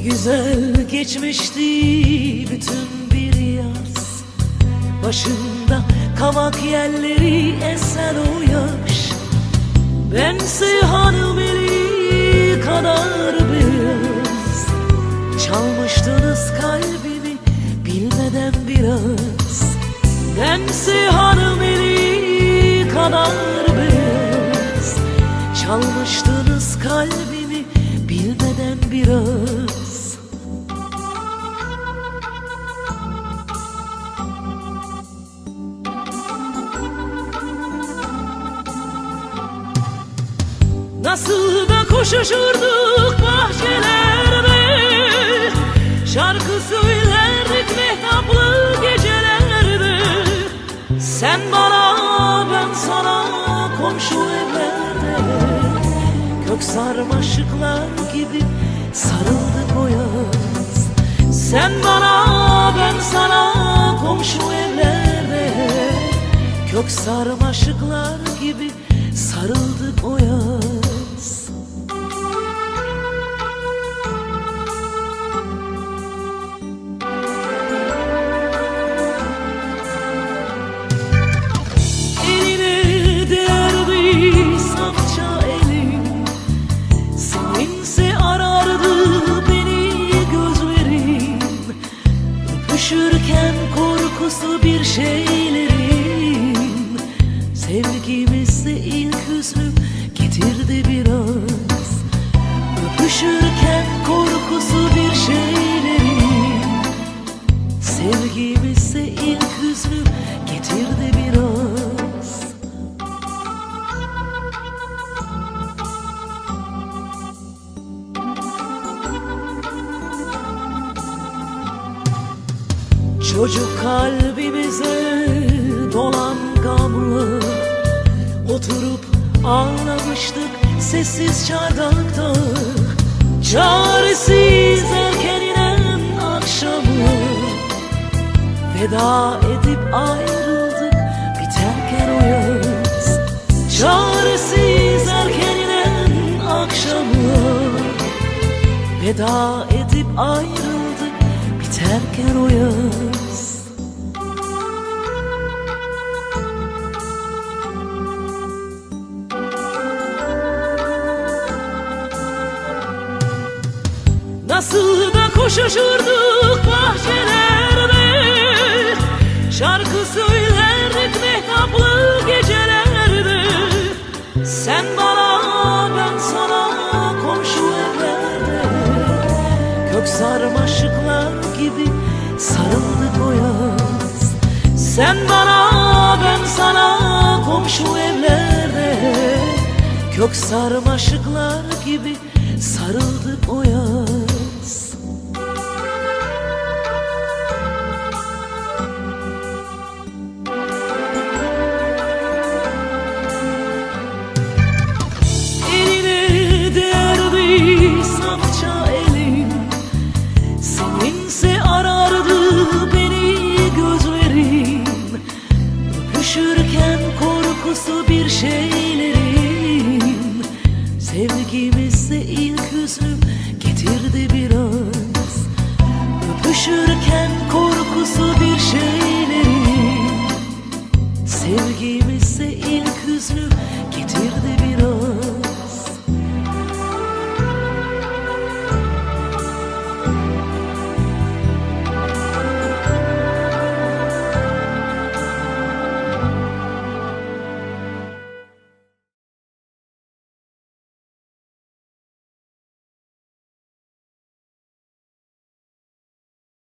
güzel geçmişti bütün bir yaz. Başında kavak yerleri esen o yaş. Bense hanım eli kadar Nasıl da koşuşurduk bahçelerde. Şarkı söylerdik mehtaplı gecelerde. Sen bana ben sana komşu evlerde. Kök sarmaşıklar gibi sarıldık o yaz. Sen bana ben sana komşu evlerde. Kök sarmaşıklar gibi sarıldık o yaz Sevgimizde ilk hüznü getirdi biraz. Öpüşürken korkusu bir şeylerim Sevgimizde ilk hüznü getirdi biraz. Çocuk kalbimize dolan gamlı. Oturup ağlamıştık sessiz çardakta. Çaresiz erken inen akşamı. Veda edip ayrıldık biterken o yaz. Çaresiz erken inen akşamı. Veda edip ayrıldık biterken o yaz Nasıl da koşuşurduk bahçelerde. Şarkı söylerdik mehtaplı gecelerde. Sen bana ben sana komşu evlerde. Kök sarmaşıklar gibi sarıldık o yaz. Sen bana ben sana komşu evlerde. Kök sarmaşıklar gibi sarıldık o yaz Varsa bir şeylerim Sevgimizde ilk üzüm getirdi biraz. Öpüşürken korkusu bir şeylerim Sevgimizde ilk üzüm getirdi biraz.